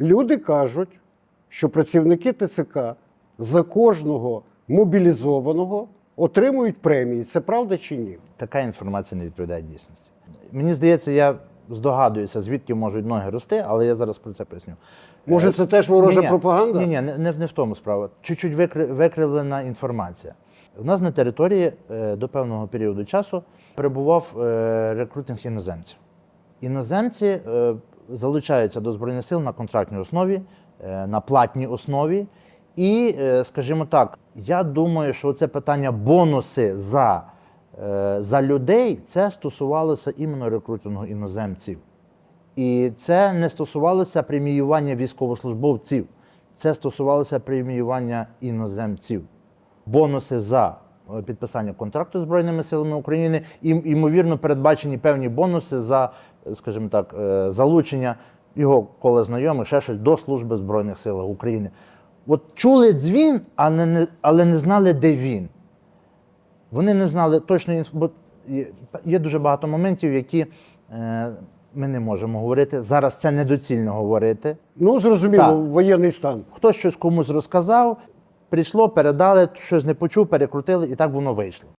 Люди кажуть, що працівники ТЦК за кожного мобілізованого отримують премії. Це правда чи ні? Така інформація не відповідає дійсності. Мені здається, я здогадуюся, звідки можуть ноги рости, але я зараз про це поясню. Може, Е, це теж ворожа ні-ні, пропаганда? Ні, ні, не, не, в- не в тому справа. Чуть-чуть викривлена інформація. У нас на території е, до певного періоду часу перебував е, рекрутинг іноземців. Іноземці залучаються до Збройних сил на контрактній основі, е, на платній основі. І, е, скажімо так, я думаю, що це питання бонуси за, е, за людей це стосувалося іменно рекрутингу іноземців. І це не стосувалося преміювання військовослужбовців, це стосувалося преміювання іноземців. Бонуси за підписання контракту з Збройними силами України і, ймовірно, передбачені певні бонуси за, е, скажімо так, е, залучення його коле знайомих, ще щось до служби Збройних силах України. От чули дзвін, але не, але не знали, де він. Вони не знали точної інф... бо є- є дуже багато моментів, які е, ми не можемо говорити. Зараз це недоцільно говорити. Ну, зрозуміло, Так. воєнний стан. Хтось щось комусь розказав, прийшло, передали, щось не почув, перекрутили, і так воно вийшло.